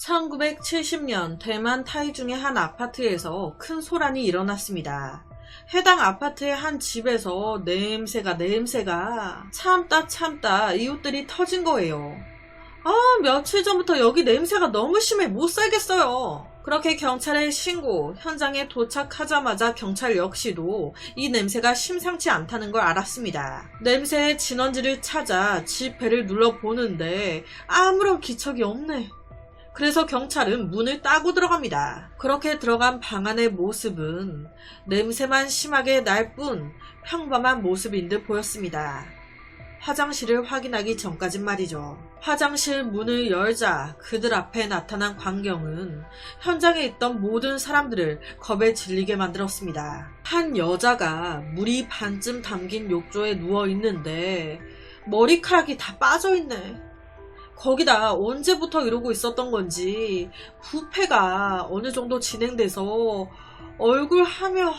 1970년 대만 타이중의 한 아파트에서 큰 소란이 일어났습니다. 해당 아파트의 한 집에서 냄새가 냄새가 참다 참다 이웃들이 터진 거예요. 아 며칠 전부터 여기 냄새가 너무 심해 못 살겠어요. 그렇게 경찰에 신고 현장에 도착하자마자 경찰 역시도 이 냄새가 심상치 않다는 걸 알았습니다. 냄새의 진원지를 찾아 집 배를 눌러보는데 아무런 기척이 없네. 그래서 경찰은 문을 따고 들어갑니다. 그렇게 들어간 방 안의 모습은 냄새만 심하게 날 뿐 평범한 모습인 듯 보였습니다. 화장실을 확인하기 전까진 말이죠. 화장실 문을 열자 그들 앞에 나타난 광경은 현장에 있던 모든 사람들을 겁에 질리게 만들었습니다. 한 여자가 물이 반쯤 담긴 욕조에 누워 있는데 머리카락이 다 빠져 있네. 거기다 언제부터 이러고 있었던 건지 부패가 어느 정도 진행돼서 얼굴 하며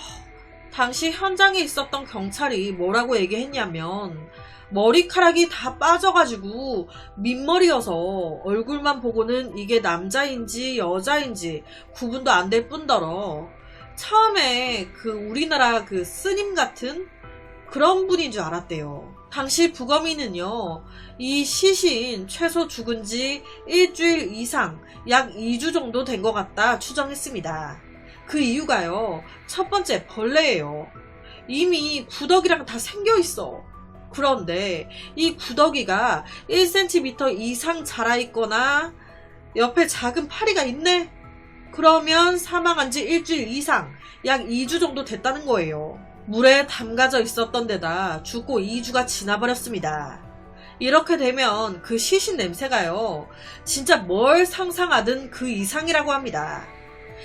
당시 현장에 있었던 경찰이 뭐라고 얘기했냐면 머리카락이 다 빠져가지고 민머리여서 얼굴만 보고는 이게 남자인지 여자인지 구분도 안 될 뿐더러 처음에 그 우리나라 그 스님 같은 그런 분인 줄 알았대요. 당시 부검이는요, 이 시신 최소 죽은 지 일주일 이상, 약 2주 정도 된 것 같다 추정했습니다. 그 이유가요, 첫 번째 벌레예요. 이미 구더기랑 다 생겨 있어. 그런데 이 구더기가 1cm 이상 자라 있거나 옆에 작은 파리가 있네? 그러면 사망한 지 일주일 이상, 약 2주 정도 됐다는 거예요. 물에 담가져 있었던 데다 죽고 2주가 지나버렸습니다. 이렇게 되면 그 시신 냄새가요, 진짜 뭘 상상하든 그 이상이라고 합니다.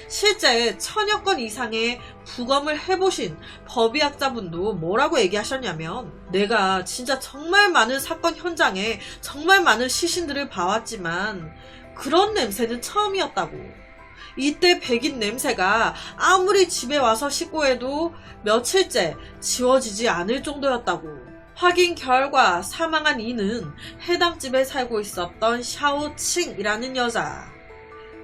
실제 천여 건 이상의 부검을 해보신 법의학자분도 뭐라고 얘기하셨냐면 내가 진짜 정말 많은 사건 현장에 정말 많은 시신들을 봐왔지만 그런 냄새는 처음이었다고. 이때 백인 냄새가 아무리 집에 와서 씻고 해도 며칠째 지워지지 않을 정도였다고. 확인 결과 사망한 이는 해당 집에 살고 있었던 샤오칭이라는 여자.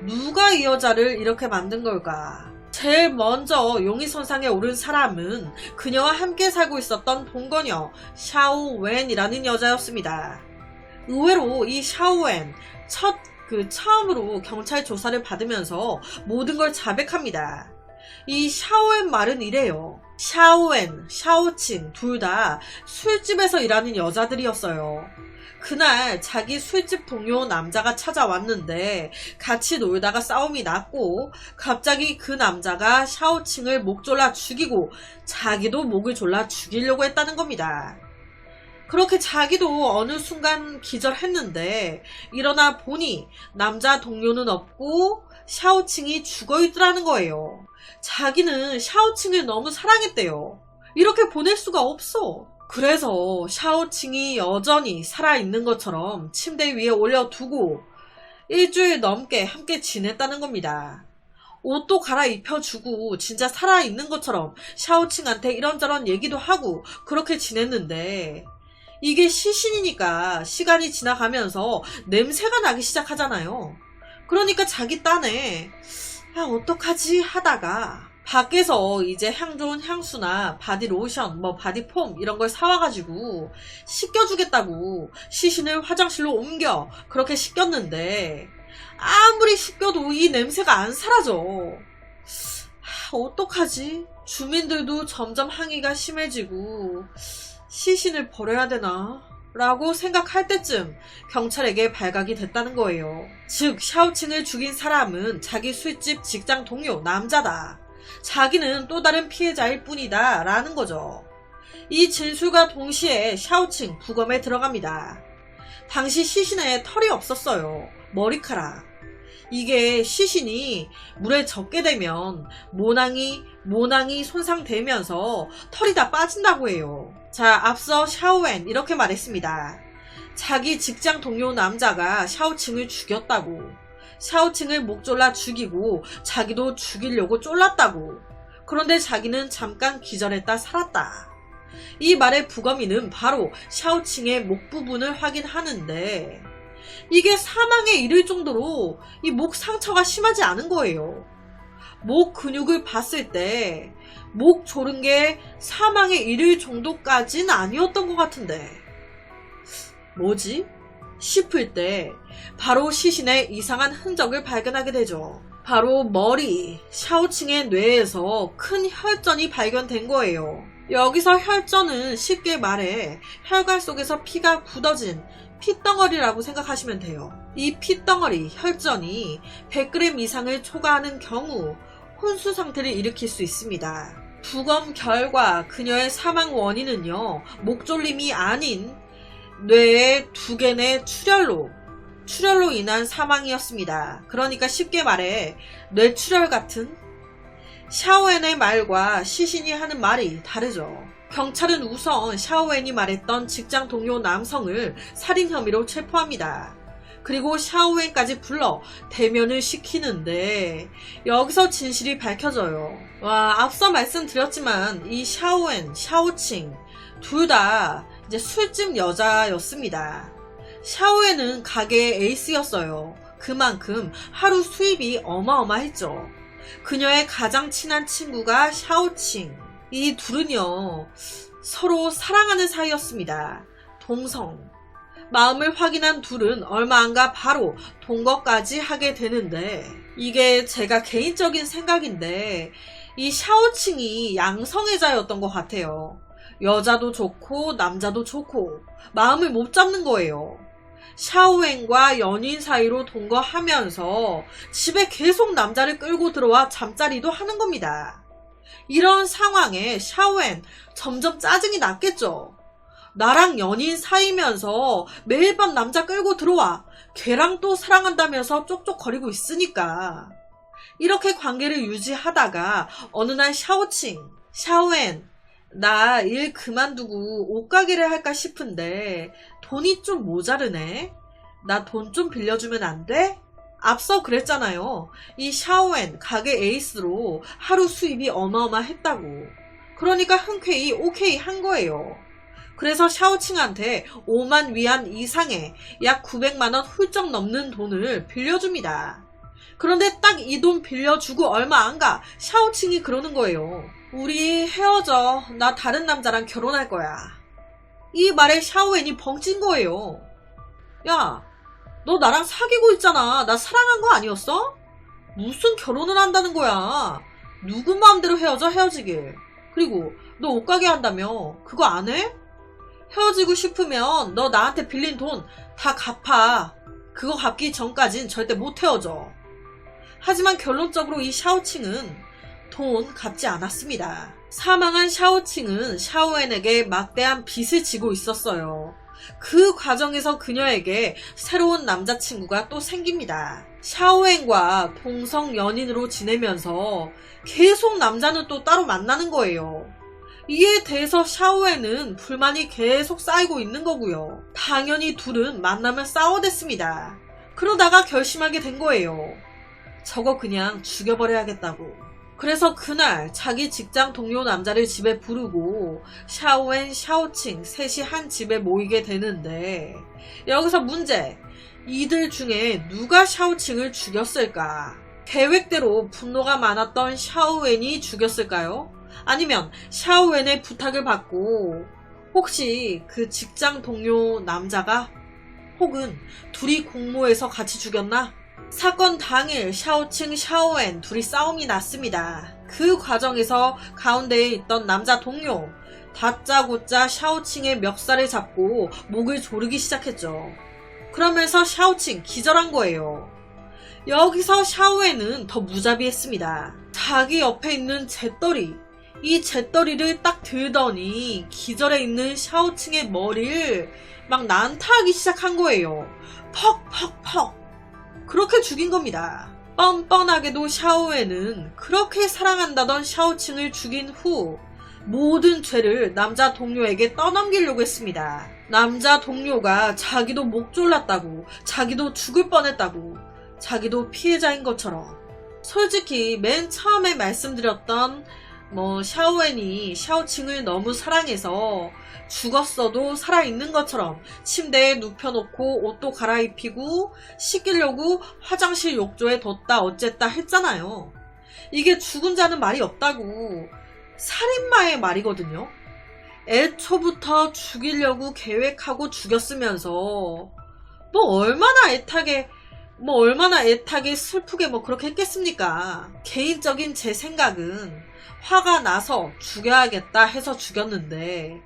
누가 이 여자를 이렇게 만든 걸까? 제일 먼저 용의선상에 오른 사람은 그녀와 함께 살고 있었던 동거녀 샤오웬이라는 여자였습니다. 의외로 이 샤오웬 첫 그 처음으로 경찰 조사를 받으면서 모든 걸 자백합니다. 이 샤오웬 말은 이래요. 샤오웬, 샤오칭 둘 다 술집에서 일하는 여자들이었어요. 그날 자기 술집 동료 남자가 찾아왔는데 같이 놀다가 싸움이 났고 갑자기 그 남자가 샤오칭을 목 졸라 죽이고 자기도 목을 졸라 죽이려고 했다는 겁니다. 그렇게 자기도 어느 순간 기절했는데 일어나 보니 남자 동료는 없고 샤오칭이 죽어 있더라는 거예요. 자기는 샤오칭을 너무 사랑했대요. 이렇게 보낼 수가 없어. 그래서 샤오칭이 여전히 살아있는 것처럼 침대 위에 올려두고 일주일 넘게 함께 지냈다는 겁니다. 옷도 갈아입혀주고 진짜 살아있는 것처럼 샤오칭한테 이런저런 얘기도 하고 그렇게 지냈는데 이게 시신이니까 시간이 지나가면서 냄새가 나기 시작하잖아요. 그러니까 자기 딴에 아 어떡하지 하다가 밖에서 이제 향 좋은 향수나 바디 로션, 뭐 바디 폼 이런 걸 사와가지고 씻겨주겠다고 시신을 화장실로 옮겨 그렇게 씻겼는데 아무리 씻겨도 이 냄새가 안 사라져. 아, 어떡하지? 주민들도 점점 항의가 심해지고 시신을 버려야 되나? 라고 생각할 때쯤 경찰에게 발각이 됐다는 거예요. 즉, 샤오칭을 죽인 사람은 자기 술집 직장 동료 남자다. 자기는 또 다른 피해자일 뿐이다. 라는 거죠. 이 진술과 동시에 샤오칭 부검에 들어갑니다. 당시 시신에 털이 없었어요. 머리카락. 이게 시신이 물에 젖게 되면 모낭이 모낭이 손상되면서 털이 다 빠진다고 해요. 자, 앞서 샤오웬 이렇게 말했습니다. 자기 직장 동료 남자가 샤오칭을 죽였다고. 샤오칭을 목 졸라 죽이고 자기도 죽이려고 쫄랐다고. 그런데 자기는 잠깐 기절했다 살았다. 이 말의 부검이는 바로 샤오칭의 목 부분을 확인하는데 이게 사망에 이를 정도로 이 목 상처가 심하지 않은 거예요. 목 근육을 봤을 때 목 조른 게 사망에 이를 정도까진 아니었던 것 같은데. 뭐지? 싶을 때 바로 시신의 이상한 흔적을 발견하게 되죠. 바로 머리, 샤오칭의 뇌에서 큰 혈전이 발견된 거예요. 여기서 혈전은 쉽게 말해 혈관 속에서 피가 굳어진 피덩어리라고 생각하시면 돼요. 이 피덩어리, 혈전이 100g 이상을 초과하는 경우 혼수 상태를 일으킬 수 있습니다. 부검 결과 그녀의 사망 원인은요, 목졸림이 아닌 뇌의 두 개의 출혈로, 출혈로 인한 사망이었습니다. 그러니까 쉽게 말해, 뇌출혈 같은 샤오엔의 말과 시신이 하는 말이 다르죠. 경찰은 우선 샤오엔이 말했던 직장 동료 남성을 살인 혐의로 체포합니다. 그리고 샤오엔까지 불러 대면을 시키는데 여기서 진실이 밝혀져요. 와 앞서 말씀드렸지만 이 샤오엔, 샤오칭 둘 다 이제 술집 여자였습니다. 샤오엔은 가게의 에이스였어요. 그만큼 하루 수입이 어마어마했죠. 그녀의 가장 친한 친구가 샤오칭. 이 둘은요, 서로 사랑하는 사이였습니다. 동성. 마음을 확인한 둘은 얼마 안가 바로 동거까지 하게 되는데, 이게 제가 개인적인 생각인데, 이 샤오칭이 양성애자였던 것 같아요. 여자도 좋고, 남자도 좋고, 마음을 못 잡는 거예요. 샤오엔과 연인 사이로 동거하면서 집에 계속 남자를 끌고 들어와 잠자리도 하는 겁니다. 이런 상황에 샤오엔 점점 짜증이 났겠죠. 나랑 연인 사이면서 매일 밤 남자 끌고 들어와 걔랑 또 사랑한다면서 쪽쪽거리고 있으니까. 이렇게 관계를 유지하다가 어느 날 샤오칭, 샤오엔, 나 일 그만두고 옷가게를 할까 싶은데 돈이 좀 모자르네. 나 돈 좀 빌려주면 안 돼? 앞서 그랬잖아요. 이 샤오엔 가게 에이스로 하루 수입이 어마어마했다고. 그러니까 흔쾌히 오케이 한 거예요. 그래서 샤오칭한테 5만 위안 이상의 약 900만원 훌쩍 넘는 돈을 빌려줍니다. 그런데 딱 이 돈 빌려주고 얼마 안 가 샤오칭이 그러는 거예요. 우리 헤어져. 나 다른 남자랑 결혼할 거야. 이 말에 샤오엔이 벙찐 거예요. 야, 너 나랑 사귀고 있잖아. 나 사랑한 거 아니었어? 무슨 결혼을 한다는 거야. 누구 마음대로 헤어져 헤어지길. 그리고 너 옷가게 한다며. 그거 안 해? 헤어지고 싶으면 너 나한테 빌린 돈 다 갚아. 그거 갚기 전까진 절대 못 헤어져. 하지만 결론적으로 이 샤오칭은 돈 갚지 않았습니다. 사망한 샤오칭은 샤오엔에게 막대한 빚을 지고 있었어요. 그 과정에서 그녀에게 새로운 남자친구가 또 생깁니다. 샤오엔과 동성 연인으로 지내면서 계속 남자는 또 따로 만나는 거예요. 이에 대해서 샤오엔은 불만이 계속 쌓이고 있는 거고요. 당연히 둘은 만나면 싸워댔습니다. 그러다가 결심하게 된 거예요. 저거 그냥 죽여버려야겠다고. 그래서 그날 자기 직장 동료 남자를 집에 부르고 샤오엔, 샤오칭 셋이 한 집에 모이게 되는데 여기서 문제. 이들 중에 누가 샤오칭을 죽였을까? 계획대로 분노가 많았던 샤오엔이 죽였을까요? 아니면 샤오엔의 부탁을 받고 혹시 그 직장 동료 남자가 혹은 둘이 공모해서 같이 죽였나? 사건 당일 샤오칭 샤오엔 둘이 싸움이 났습니다. 그 과정에서 가운데에 있던 남자 동료 다짜고짜 샤오칭의 멱살을 잡고 목을 조르기 시작했죠. 그러면서 샤오칭 기절한 거예요. 여기서 샤오엔은 더 무자비했습니다. 자기 옆에 있는 잿더리 이 잿더리를 딱 들더니 기절해 있는 샤오칭의 머리를 막 난타하기 시작한 거예요. 퍽 퍽 퍽 그렇게 죽인 겁니다. 뻔뻔하게도 샤오에는 그렇게 사랑한다던 샤오칭을 죽인 후 모든 죄를 남자 동료에게 떠넘기려고 했습니다. 남자 동료가 자기도 목 졸랐다고, 자기도 죽을 뻔했다고, 자기도 피해자인 것처럼. 솔직히 맨 처음에 말씀드렸던 뭐 샤오엔이 샤오칭을 너무 사랑해서 죽었어도 살아있는 것처럼 침대에 눕혀놓고 옷도 갈아입히고 씻기려고 화장실 욕조에 뒀다 어쨌다 했잖아요. 이게 죽은 자는 말이 없다고 살인마의 말이거든요. 애초부터 죽이려고 계획하고 죽였으면서 뭐 얼마나 애타게 뭐 얼마나 애타게 슬프게 뭐 그렇게 했겠습니까? 개인적인 제 생각은 화가 나서 죽여야겠다 해서 죽였는데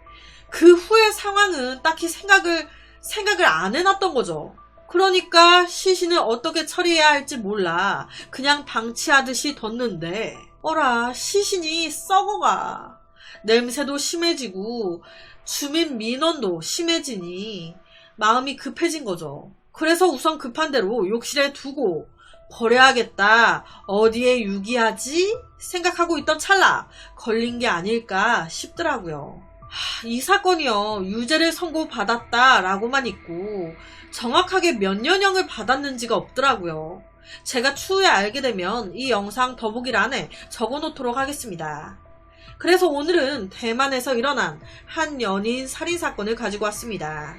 그 후의 상황은 딱히 생각을 생각을 안 해놨던 거죠. 그러니까 시신을 어떻게 처리해야 할지 몰라 그냥 방치하듯이 뒀는데 어라 시신이 썩어가 냄새도 심해지고 주민 민원도 심해지니 마음이 급해진 거죠. 그래서 우선 급한 대로 욕실에 두고 버려야겠다. 어디에 유기하지? 생각하고 있던 찰나 걸린 게 아닐까 싶더라고요. 하, 이 사건이요. 유죄를 선고받았다라고만 있고 정확하게 몇 년형을 받았는지가 없더라고요. 제가 추후에 알게 되면 이 영상 더보기란에 적어놓도록 하겠습니다. 그래서 오늘은 대만에서 일어난 한 연인 살인 사건을 가지고 왔습니다.